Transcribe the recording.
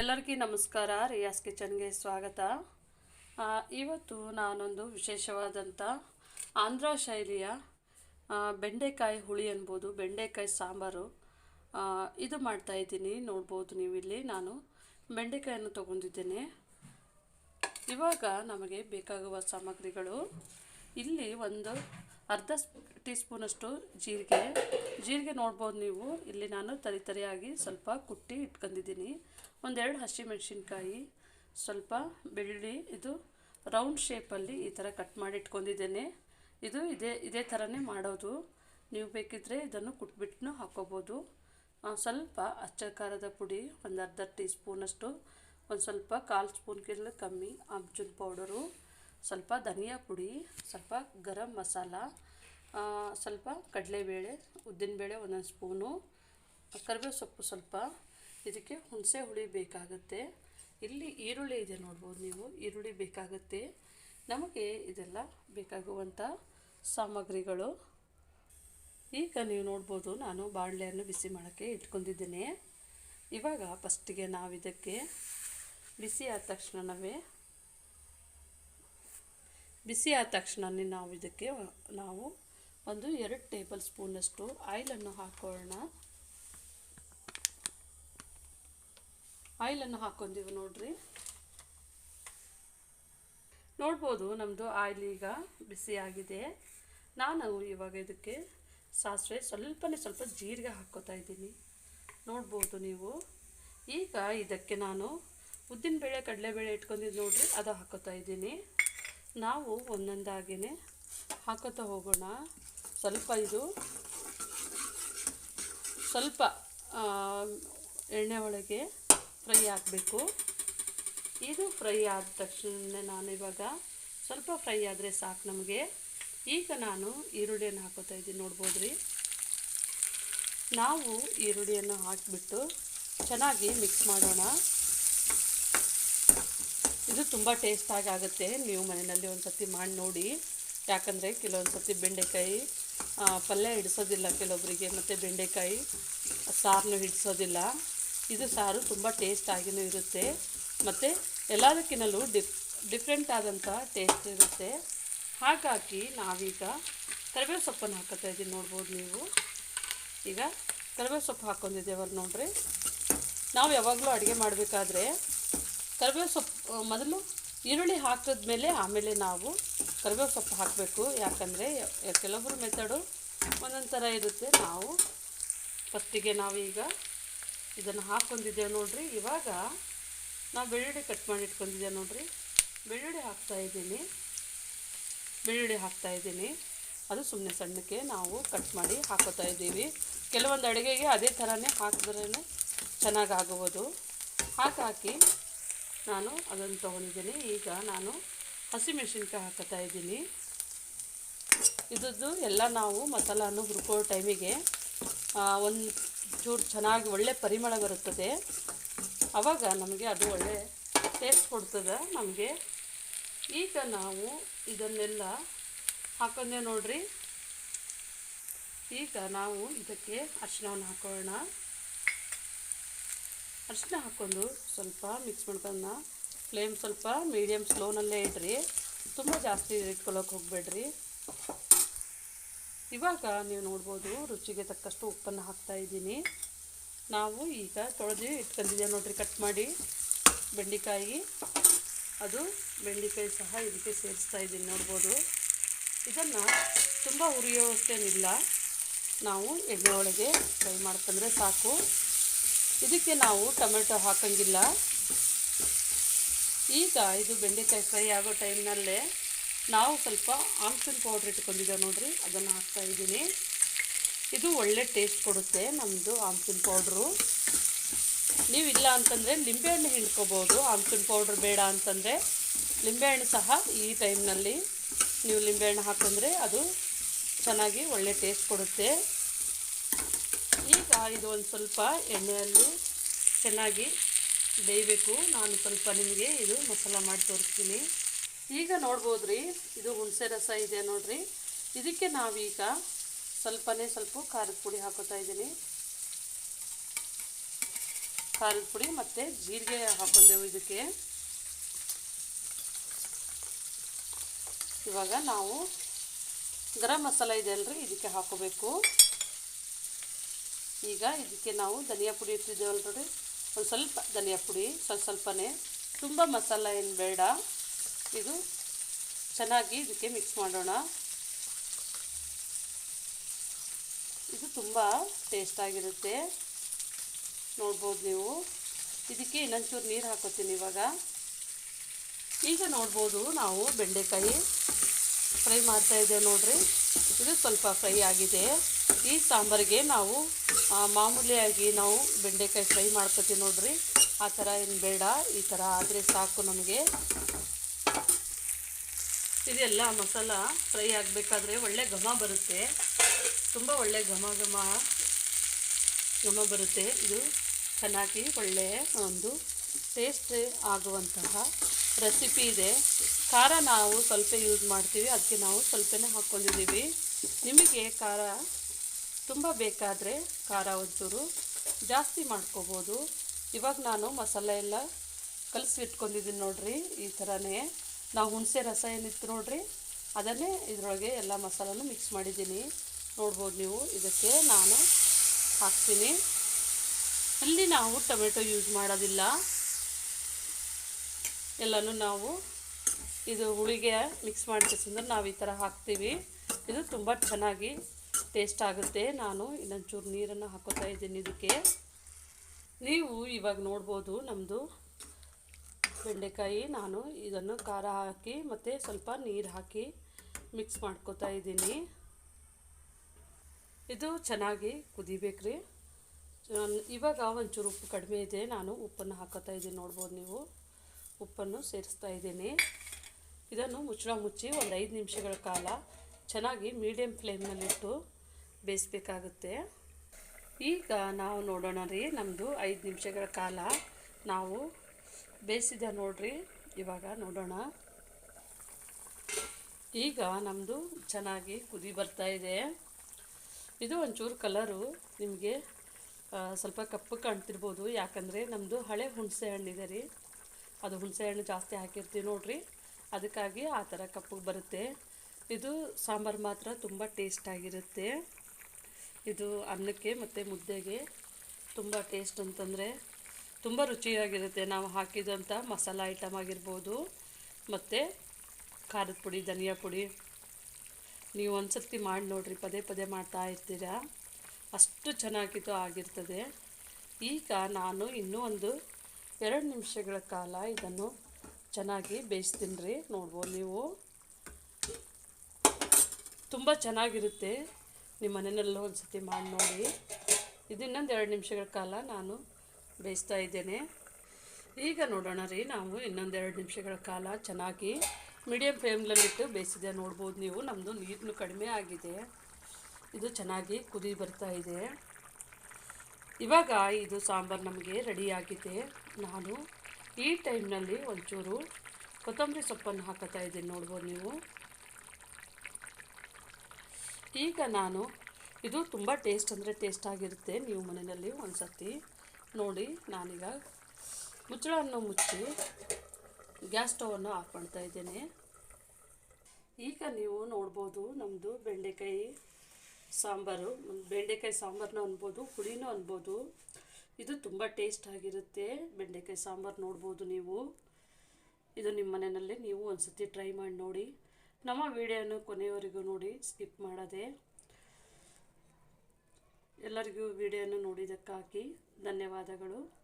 ಎಲ್ಲರಿಗೂ ನಮಸ್ಕಾರ. ರಿಯಾಸ್ ಕಿಚನ್ಗೆ ಸ್ವಾಗತ. ಇವತ್ತು ನಾನೊಂದು ವಿಶೇಷವಾದಂಥ ಆಂಧ್ರ ಶೈಲಿಯ ಬೆಂಡೆಕಾಯಿ ಹುಳಿ ಅನ್ಬೋದು, ಬೆಂಡೆಕಾಯಿ ಸಾಂಬಾರು. ಇದು ಮಾಡ್ತಾ ಇದ್ದೀನಿ. ನೋಡ್ಬೋದು ನೀವು ಇಲ್ಲಿ ನಾನು ಬೆಂಡೆಕಾಯನ್ನು ತೊಗೊಂಡಿದ್ದೇನೆ. ಇವಾಗ ನಮಗೆ ಬೇಕಾಗುವ ಸಾಮಗ್ರಿಗಳು. ಇಲ್ಲಿ ಒಂದು ಅರ್ಧ ಟೀ ಸ್ಪೂನಷ್ಟು ಜೀರಿಗೆ. ಜೀರಿಗೆ ನೋಡ್ಬೋದು ನೀವು. ಇಲ್ಲಿ ನಾನು ತರಿ ತರಿಯಾಗಿ ಸ್ವಲ್ಪ ಕುಟ್ಟಿ ಇಟ್ಕೊಂಡಿದ್ದೀನಿ. ಒಂದೆರಡು ಹಸಿಮೆಣಸಿನ್ಕಾಯಿ, ಸ್ವಲ್ಪ ಬೆಳ್ಳುಳ್ಳಿ, ಇದು ರೌಂಡ್ ಶೇಪಲ್ಲಿ ಈ ಥರ ಕಟ್ ಮಾಡಿ ಇಟ್ಕೊಂಡಿದ್ದೇನೆ. ಇದು ಇದೇ ಇದೇ ಥರನೇ ಮಾಡೋದು. ನೀವು ಬೇಕಿದ್ದರೆ ಇದನ್ನು ಕುಟ್ಬಿಟ್ಟು ಹಾಕ್ಕೋಬೋದು. ಸ್ವಲ್ಪ ಅಚ್ಚ ಖಾರದ ಪುಡಿ ಒಂದು ಅರ್ಧ ಟೀ ಸ್ಪೂನಷ್ಟು ಒಂದು ಸ್ವಲ್ಪ ಕಾಲು ಸ್ಪೂನ್ಗಿಂತ ಕಮ್ಮಿ ಅಮ್ಚೂನ್ ಪೌಡರು. ಸ್ವಲ್ಪ ಧನಿಯಾ ಪುಡಿ, ಸ್ವಲ್ಪ ಗರಂ ಮಸಾಲ ಸ್ವಲ್ಪ ಕಡಲೆಬೇಳೆ, ಉದ್ದಿನಬೇಳೆ ಒಂದೊಂದು ಸ್ಪೂನು, ಕರಿಬೇವು ಸೊಪ್ಪು ಸ್ವಲ್ಪ. ಇದಕ್ಕೆ ಹುಣಸೆ ಹುಳಿ ಬೇಕಾಗುತ್ತೆ. ಇಲ್ಲಿ ಈರುಳ್ಳಿ ಇದೆ ನೋಡ್ಬೋದು ನೀವು, ಈರುಳ್ಳಿ ಬೇಕಾಗುತ್ತೆ. ನಮಗೆ ಇದೆಲ್ಲ ಬೇಕಾಗುವಂಥ ಸಾಮಗ್ರಿಗಳು. ಈಗ ನೀವು ನೋಡ್ಬೋದು ನಾನು ಬಾಣಲೆಯನ್ನು ಬಿಸಿ ಮಾಡೋಕ್ಕೆ ಇಟ್ಕೊಂಡಿದ್ದೇನೆ. ಇವಾಗ ಫಸ್ಟಿಗೆ ನಾವು ಇದಕ್ಕೆ ಬಿಸಿ ಆದ ತಕ್ಷಣವೇ ಬಿಸಿ ಆದ ತಕ್ಷಣವೇ ನಾವು ಇದಕ್ಕೆ, ನಾವು ಒಂದು ಎರಡು ಟೇಬಲ್ ಸ್ಪೂನಷ್ಟು ಆಯಿಲನ್ನು ಹಾಕೊಳ್ಳೋಣ ಆಯಿಲನ್ನು ಹಾಕ್ಕೊಂಡಿವಿ ನೋಡ್ರಿ. ನೋಡ್ಬೋದು ನಮ್ಮದು ಆಯಿಲ್ ಈಗ ಬಿಸಿಯಾಗಿದೆ ನಾನು ಇವಾಗ ಇದಕ್ಕೆ ಸಾಸಿವೆ ಸ್ವಲ್ಪನೇ ಸ್ವಲ್ಪ ಜೀರಿಗೆ ಹಾಕ್ಕೋತಾ ಇದ್ದೀನಿ. ನೋಡ್ಬೋದು ನೀವು. ಈಗ ಇದಕ್ಕೆ ನಾನು ಉದ್ದಿನಬೇಳೆ, ಕಡಲೆಬೇಳೆ ಇಟ್ಕೊಂಡಿದ್ದು ನೋಡ್ರಿ, ಅದು ಹಾಕೋತಾ ಇದ್ದೀನಿ. ನಾವು ಒಂದೊಂದಾಗಿಯೇ ಹಾಕೋತಾ ಹೋಗೋಣ. ಸ್ವಲ್ಪ ಇದು, ಸ್ವಲ್ಪ ಎಣ್ಣೆ ಒಳಗೆ ಫ್ರೈ ಆಗಬೇಕು. ಇದು ಫ್ರೈ ಆದ ತಕ್ಷಣ ನಾನು ಇವಾಗ ಸ್ವಲ್ಪ ಫ್ರೈ ಆದರೆ ಸಾಕು ನಮಗೆ. ಈಗ ನಾನು ಈರುಳ್ಳಿಯನ್ನು ಹಾಕೋತಾ ಇದ್ದೀನಿ, ನೋಡ್ಬೋದ್ರಿ. ನಾವು ಈರುಳ್ಳಿಯನ್ನು ಹಾಕಿಬಿಟ್ಟು ಚೆನ್ನಾಗಿ ಮಿಕ್ಸ್ ಮಾಡೋಣ. ಇದು ತುಂಬ ಟೇಸ್ಟಾಗಿ ಆಗುತ್ತೆ ನೀವು ಮನೆಯಲ್ಲಿ ಒಂದು ಸರ್ತಿ ಮಾಡಿ ನೋಡಿ. ಯಾಕಂದರೆ ಕೆಲವೊಂದು ಸರ್ತಿ ಬೆಂಡೆಕಾಯಿ ಪಲ್ಯ ಹಿಡಿಸೋದಿಲ್ಲ ಕೆಲವೊಬ್ಬರಿಗೆ ಮತ್ತು ಬೆಂಡೆಕಾಯಿ ಸಾರನ್ನು ಹಿಡಿಸೋದಿಲ್ಲ. ಇದು ಸಾರು ತುಂಬ ಟೇಸ್ಟಾಗಿಯೂ ಇರುತ್ತೆ. ಮತ್ತು ಎಲ್ಲದಕ್ಕಿನಲ್ಲೂ ಡಿಫ್, ಡಿಫ್ರೆಂಟ್ ಆದಂಥ ಟೇಸ್ಟ್ ಇರುತ್ತೆ. ಹಾಗಾಗಿ ನಾವೀಗ ಕರಿಬೇವು ಸೊಪ್ಪನ್ನು ಹಾಕೋತಾ ಇದ್ದೀನಿ ನೋಡ್ಬೋದು ನೀವು. ಈಗ ಕರಿಬೇವು ಸೊಪ್ಪು ಹಾಕ್ಕೊಂಡಿದ್ದೇವಲ್ಲ ನೋಡ್ರಿ. ನಾವು ಯಾವಾಗಲೂ ಅಡುಗೆ ಮಾಡಬೇಕಾದ್ರೆ ಕರಿಬೇವು ಸೊಪ್ಪು ಮೊದಲು ಈರುಳ್ಳಿ ಹಾಕಿದ್ಮೇಲೆ ಆಮೇಲೆ ನಾವು ಕರಿಬೇವು ಸೊಪ್ಪು ಹಾಕಬೇಕು. ಯಾಕಂದರೆ ಕೆಲವೊಬ್ಬರು ಮೆಥಡು ಒಂದೊಂದು ಥರ ಇರುತ್ತೆ. ನಾವು ಫಸ್ಟಿಗೆ ನಾವೀಗ ಇದನ್ನು ಹಾಕ್ಕೊಂಡಿದ್ದೇವೆ ನೋಡಿರಿ. ಇವಾಗ ನಾವು ಬೆಳ್ಳುಳ್ಳಿ ಕಟ್ ಮಾಡಿ ಇಟ್ಕೊಂಡಿದ್ದೇವೆ ನೋಡಿರಿ. ಬೆಳ್ಳುಳ್ಳಿ ಹಾಕ್ತಾ ಇದ್ದೀನಿ. ಬೆಳ್ಳುಳ್ಳಿ ಹಾಕ್ತಾ ಇದ್ದೀನಿ. ಅದು ಸುಮ್ಮನೆ ಸಣ್ಣಕ್ಕೆ ನಾವು ಕಟ್ ಮಾಡಿ ಹಾಕೋತಾ ಇದ್ದೀವಿ. ಕೆಲವೊಂದು ಅಡುಗೆಗೆ ಅದೇ ಥರನೇ ಹಾಕಿದ್ರೇ ಚೆನ್ನಾಗಾಗುವುದು ಹಾಗಾಗಿ ನಾನು ಅದನ್ನು ತೊಗೊಂಡಿದ್ದೀನಿ. ಈಗ ನಾನು ಹಸಿಮೆಣಸಿನ್ಕಾಯಿ ಹಾಕೋತಾ ಇದ್ದೀನಿ. ಇದ್ದು ಎಲ್ಲ ನಾವು ಮಸಾಲನ್ನು ಹುರ್ಕೋ ಟೈಮಿಗೆ ಒಂದು ಚೂರು ಚೆನ್ನಾಗಿ ಒಳ್ಳೆ ಪರಿಮಳ ಬರುತ್ತದೆ. ಆವಾಗ ನಮಗೆ ಅದು ಒಳ್ಳೆ ಟೇಸ್ಟ್ ಕೊಡ್ತದೆ ನಮಗೆ. ಈಗ ನಾವು ಇದನ್ನೆಲ್ಲ ಹಾಕೊಂಡೆ ನೋಡ್ರಿ. ಈಗ ನಾವು ಇದಕ್ಕೆ ಅರಿಶಿನವನ್ನು ಹಾಕೊಳ್ಳೋಣ. ಅರಿಶಿನ ಹಾಕ್ಕೊಂಡು ಸ್ವಲ್ಪ ಮಿಕ್ಸ್ ಮಾಡ್ಕೊಂಡು ಫ್ಲೇಮ್ ಸ್ವಲ್ಪ ಮೀಡಿಯಮ್ ಸ್ಲೋನಲ್ಲೇ ಇಡ್ರಿ. ತುಂಬ ಜಾಸ್ತಿ ಇಟ್ಕೊಳ್ಳೋಕೆ ಹೋಗಬೇಡ್ರಿ. ಇವಾಗ ನೀವು ನೋಡ್ಬೋದು ರುಚಿಗೆ ತಕ್ಕಷ್ಟು ಉಪ್ಪನ್ನು ಹಾಕ್ತಾ ಇದ್ದೀನಿ. ನಾವು ಈಗ ತೊಳೆದು ಇಟ್ಕೊಂಡಿದ್ದೀವಿ ನೋಡ್ರಿ ಕಟ್ ಮಾಡಿ. ಬೆಂಡೆಕಾಯಿ, ಅದು ಬೆಂಡೆಕಾಯಿ ಸಹ ಇದಕ್ಕೆ ಸೇರಿಸ್ತಾ ಇದ್ದೀನಿ ನೋಡ್ಬೋದು. ಇದನ್ನು ತುಂಬ ಹುರಿಯೋಷ್ಟೇನಿಲ್ಲ ನಾವು ಎಣ್ಣೆ ಒಳಗೆ ಫ್ರೈ ಮಾಡ್ಕೊಂಡ್ರೆ ಸಾಕು. ಇದಕ್ಕೆ ನಾವು ಟೊಮೆಟೊ ಹಾಕಂಗಿಲ್ಲ. ಈಗ ಇದು ಬೆಂಡೆಕಾಯಿ ಫ್ರೈ ಆಗೋ ಟೈಮ್ನಲ್ಲೇ ನಾವು ಸ್ವಲ್ಪ ಆಮ್ಚೂರ್ ಪೌಡ್ರ್ ಇಟ್ಕೊಂಡಿದ್ದೇವೆ ನೋಡಿರಿ, ಅದನ್ನು ಹಾಕ್ತಾ ಇದ್ದೀನಿ. ಇದು ಒಳ್ಳೆ ಟೇಸ್ಟ್ ಕೊಡುತ್ತೆ ನಮ್ಮದು ಆಮ್ಚೂರ್ ಪೌಡ್ರು. ನೀವು ಇಲ್ಲ ಅಂತಂದರೆ ಲಿಂಬೆಹಣ್ಣು ಹಿಂಡ್ಕೋಬೋದು ಆಮ್ಚೂರ್ ಪೌಡ್ರ್ ಬೇಡ ಅಂತಂದರೆ. ಲಿಂಬೆಹಣ್ಣು ಸಹ ಈ ಟೈಮ್ನಲ್ಲಿ ನೀವು ಲಿಂಬೆಹಣ್ಣು ಹಾಕೊಂಡ್ರೆ ಅದು ಚೆನ್ನಾಗಿ ಒಳ್ಳೆ ಟೇಸ್ಟ್ ಕೊಡುತ್ತೆ. ಈಗ ಇದು ಒಂದು ಸ್ವಲ್ಪ ಎಣ್ಣೆಯಲ್ಲಿ ಚೆನ್ನಾಗಿ ಬೇಯಬೇಕು. ನಾನು ಸ್ವಲ್ಪ ನಿಮಗೆ ಇದು ಮಸಾಲ ಮಾಡಿ ತೋರಿಸ್ತೀನಿ. ಈಗ ನೋಡ್ಬೋದು ರೀ ಇದು ಹುಣಸೆ ರಸ ಇದೆ ನೋಡಿರಿ. ಇದಕ್ಕೆ ನಾವೀಗ ಸ್ವಲ್ಪನೇ ಸ್ವಲ್ಪ ಖಾರದ ಪುಡಿ ಹಾಕೋತಾ ಇದ್ದೀನಿ. ಖಾರದ ಪುಡಿ ಮತ್ತು ಜೀರಿಗೆ ಹಾಕೊಂಡೆವು ಇದಕ್ಕೆ. ಇವಾಗ ನಾವು ಗರಂ ಮಸಾಲ ಇದೆ ಅಲ್ರಿ, ಇದಕ್ಕೆ ಹಾಕೋಬೇಕು. ಈಗ ಇದಕ್ಕೆ ನಾವು ಧನಿಯಾ ಪುಡಿ ಇಟ್ಟಿದ್ದೇವಲ್ಲ ನೋಡಿ ಒಂದು ಸ್ವಲ್ಪ ಧನಿಯಾ ಪುಡಿ, ಸ್ವಲ್ಪ ಸ್ವಲ್ಪನೇ. ತುಂಬ ಮಸಾಲ ಏನು ಬೇಡ. ಇದು ಚೆನ್ನಾಗಿ ಇದಕ್ಕೆ ಮಿಕ್ಸ್ ಮಾಡೋಣ. ಇದು ತುಂಬ ಟೇಸ್ಟಾಗಿರುತ್ತೆ ನೋಡ್ಬೋದು ನೀವು. ಇದಕ್ಕೆ ಇನ್ನೊಂಚೂರು ನೀರು ಹಾಕೋತೀನಿ ಇವಾಗ. ಈಗ ನೋಡ್ಬೋದು ನಾವು ಬೆಂಡೆಕಾಯಿ ಫ್ರೈ ಮಾಡ್ತಾ ನೋಡಿರಿ ನೋಡ್ರಿ. ಇದು ಸ್ವಲ್ಪ ಫ್ರೈ ಆಗಿದೆ. ಈ ಸಾಂಬಾರಿಗೆ ನಾವು ಮಾಮೂಲಿಯಾಗಿ ನಾವು ಬೆಂಡೆಕಾಯಿ ಫ್ರೈ ಮಾಡ್ಕೊತೀವಿ ನೋಡ್ರಿ. ಆ ಥರ ಏನು ಬೇಡ, ಈ ಥರ ಆದರೆ ಸಾಕು ನಮಗೆ. ಇದೆಲ್ಲ ಮಸಾಲ ಫ್ರೈ ಆಗಬೇಕಾದ್ರೆ ಒಳ್ಳೆ ಘಮ ಬರುತ್ತೆ. ತುಂಬ ಒಳ್ಳೆ ಘಮ ಘಮ ಘಮ ಬರುತ್ತೆ. ಇದು ಚೆನ್ನಾಗಿ ಒಳ್ಳೆ ಒಂದು ಟೇಸ್ಟ್ ಆಗುವಂತಹ ರೆಸಿಪಿ ಇದೆ. ಖಾರ ನಾವು ಸ್ವಲ್ಪ ಯೂಸ್ ಮಾಡ್ತೀವಿ. ಅದಕ್ಕೆ ನಾವು ಸ್ವಲ್ಪನೇ ಹಾಕ್ಕೊಂಡಿದ್ದೀವಿ. ನಿಮಗೆ ಖಾರ ತುಂಬ ಬೇಕಾದರೆ ಖಾರ, ಒಂಚೂರು ಜಾಸ್ತಿ ಮಾಡ್ಕೋಬೋದು. ಇವಾಗ ನಾನು ಮಸಾಲೆ ಎಲ್ಲ ಕಲಸಿ ಇಟ್ಕೊಂಡಿದ್ದೀನಿ ನೋಡ್ರಿ, ಈ ಥರನೇ. ನಾವು ಹುಣಸೆ ರಸ ಏನಿತ್ತು ನೋಡಿರಿ, ಅದನ್ನೇ ಇದರೊಳಗೆ ಎಲ್ಲ ಮಸಾಲನೂ ಮಿಕ್ಸ್ ಮಾಡಿದ್ದೀನಿ. ನೋಡ್ಬೋದು ನೀವು, ಇದಕ್ಕೆ ನಾನು ಹಾಕ್ತೀನಿ. ಅಲ್ಲಿ ನಾವು ಟೊಮೆಟೊ ಯೂಸ್ ಮಾಡೋದಿಲ್ಲ. ಎಲ್ಲನೂ ನಾವು ಇದು ಹುಳಿಗೆ ಮಿಕ್ಸ್ ಮಾಡಿಕೆಸಂದ್ರೆ ನಾವು ಈ ಥರ ಹಾಕ್ತೀವಿ. ಇದು ತುಂಬ ಚೆನ್ನಾಗಿ ಟೇಸ್ಟ್ ಆಗುತ್ತೆ ನಾನು ಇನ್ನೊಂಚೂರು ನೀರನ್ನು ಹಾಕೋತಾ ಇದ್ದೀನಿ ಇದಕ್ಕೆ. ನೀವು ಇವಾಗ ನೋಡ್ಬೋದು ನಮ್ಮದು ಬೆಂಡೆಕಾಯಿ. ನಾನು ಇದನ್ನು ಖಾರ ಹಾಕಿ ಮತ್ತು ಸ್ವಲ್ಪ ನೀರು ಹಾಕಿ ಮಿಕ್ಸ್ ಮಾಡ್ಕೋತಾ ಇದ್ದೀನಿ. ಇದು ಚೆನ್ನಾಗಿ ಕುದಿಬೇಕ್ರಿ. ಇವಾಗ ಒಂಚೂರು ಉಪ್ಪು ಕಡಿಮೆ ಇದೆ. ನಾನು ಉಪ್ಪನ್ನು ಹಾಕೋತಾ ಇದ್ದೀನಿ ನೋಡ್ಬೋದು ನೀವು. ಉಪ್ಪನ್ನು ಸೇರಿಸ್ತಾ ಇದ್ದೀನಿ. ಇದನ್ನು ಮುಚ್ಚಳ ಮುಚ್ಚಿ ಒಂದು ಐದು ನಿಮಿಷಗಳ ಕಾಲ ಚೆನ್ನಾಗಿ ಮೀಡಿಯಮ್ ಫ್ಲೇಮ್ನಲ್ಲಿಟ್ಟು ಬೇಯಿಸ್ಬೇಕಾಗುತ್ತೆ. ಈಗ ನಾವು ನೋಡೋಣ ರೀ ನಮ್ಮದು ಐದು ನಿಮಿಷಗಳ ಕಾಲ. ನಾವು ಬೇಯಿಸಿದ ನೋಡ್ರಿ, ಇವಾಗ ನೋಡೋಣ. ಈಗ ನಮ್ಮದು ಚೆನ್ನಾಗಿ ಕುದಿ ಬರ್ತಾ ಇದೆ. ಇದು ಒಂಚೂರು ಕಲರು, ನಿಮಗೆ ಸ್ವಲ್ಪ ಕಪ್ಪು ಕಾಣ್ತಿರ್ಬೋದು. ಯಾಕಂದರೆ ನಮ್ಮದು ಹಳೆ ಹುಣಸೆ ಹಣ್ಣಿದೆ ರೀ. ಅದು ಹುಣಸೆ ಹಣ್ಣು ಜಾಸ್ತಿ ಹಾಕಿರ್ತೀವಿ ನೋಡ್ರಿ. ಅದಕ್ಕಾಗಿ ಆ ಥರ ಕಪ್ಪಗೆ ಬರುತ್ತೆ. ಇದು ಸಾಂಬಾರು ಮಾತ್ರ ತುಂಬ ಟೇಸ್ಟಾಗಿರುತ್ತೆ ಇದು ಅನ್ನಕ್ಕೆ ಮತ್ತು ಮುದ್ದೆಗೆ ತುಂಬ ಟೇಸ್ಟ್ ಅಂತಂದರೆ ತುಂಬ ರುಚಿಯಾಗಿರುತ್ತೆ. ನಾವು ಹಾಕಿದಂಥ ಮಸಾಲ ಐಟಮ್ ಆಗಿರ್ಬೋದು, ಮತ್ತು ಖಾರದ ಪುಡಿ, ಧನಿಯಾ ಪುಡಿ. ನೀವು ಒಂದು ಸರ್ತಿ ಮಾಡಿ ನೋಡ್ರಿ, ಪದೇ ಪದೇ ಮಾಡ್ತಾ ಇರ್ತೀರಾ. ಅಷ್ಟು ಚೆನ್ನಾಗಿತ್ತು ಆಗಿರ್ತದೆ. ಈಗ ನಾನು ಇನ್ನೂ ಒಂದು ಎರಡು ನಿಮಿಷಗಳ ಕಾಲ ಇದನ್ನು ಚೆನ್ನಾಗಿ ಬೇಯಿಸ್ತೀನಿ ರೀ. ನೋಡ್ಬೋದು ನೀವು. ತುಂಬ ಚೆನ್ನಾಗಿರುತ್ತೆ. ನಿಮ್ಮ ಮನೆಯಲ್ಲೂ ಒಂದು ಸತಿ ಮಾಡಿ ನೋಡಿ. ಇದು ಇನ್ನೊಂದು ಎರಡು ನಿಮಿಷಗಳ ಕಾಲ ನಾನು ಬೇಯಿಸ್ತಾ ಇದ್ದೇನೆ. ಈಗ ನೋಡೋಣ ರೀ, ನಾವು ಇನ್ನೊಂದು ಎರಡು ನಿಮಿಷಗಳ ಕಾಲ ಚೆನ್ನಾಗಿ ಮೀಡಿಯಮ್ ಫ್ಲೇಮ್ನಲ್ಲಿಟ್ಟು ಬೇಯಿಸಿದೆ. ನೋಡ್ಬೋದು ನೀವು ನಮ್ಮದು ನೀರನ್ನು ಕಡಿಮೆ ಆಗಿದೆ. ಇದು ಚೆನ್ನಾಗಿ ಕುದಿ ಬರ್ತಾ ಇದೆ. ಇವಾಗ ಇದು ಸಾಂಬಾರು ನಮಗೆ ರೆಡಿಯಾಗಿದೆ ನಾನು ಈ ಟೈಮ್ನಲ್ಲಿ ಒಂಚೂರು ಕೊತ್ತಂಬರಿ ಸೊಪ್ಪನ್ನು ಹಾಕೋತಾ ಇದ್ದೀನಿ. ನೋಡ್ಬೋದು ನೀವು. ಈಗ ನಾನು, ಇದು ತುಂಬ ಟೇಸ್ಟ್ ಅಂದರೆ ಟೇಸ್ಟ್ ಆಗಿರುತ್ತೆ ನೀವು ಮನೆಯಲ್ಲಿ ಒಂದು ಸರ್ತಿ ನೋಡಿ, ನಾನೀಗ ಮುಚ್ಚಳವನ್ನು ಮುಚ್ಚಿ ಗ್ಯಾಸ್ ಸ್ಟವನ್ನು ಆಫ್ ಮಾಡ್ತಾ ಇದ್ದೇನೆ. ಈಗ ನೀವು ನೋಡ್ಬೋದು ನಮ್ಮದು ಬೆಂಡೆಕಾಯಿ ಸಾಂಬಾರು. ಬೆಂಡೆಕಾಯಿ ಸಾಂಬಾರನ್ನ ಅನ್ಬೋದು ಹುಳಿನೂ ಅನ್ಬೋದು. ಇದು ತುಂಬ ಟೇಸ್ಟ್ ಆಗಿರುತ್ತೆ. ಬೆಂಡೆಕಾಯಿ ಸಾಂಬಾರು ನೋಡ್ಬೋದು ನೀವು. ಇದು ನಿಮ್ಮ ಮನೆಯಲ್ಲಿ ನೀವು ಒಂದು ಸತಿ ಟ್ರೈ ಮಾಡಿ ನೋಡಿ. ನಮ್ಮ ವಿಡಿಯೋನ ಕೊನೆಯವರೆಗೂ ನೋಡಿ ಸ್ಕಿಪ್ ಮಾಡದೆ. ಎಲ್ಲರಿಗೂ ವಿಡಿಯೋನ ನೋಡಿದ್ದಕ್ಕಾಗಿ ಧನ್ಯವಾದಗಳು.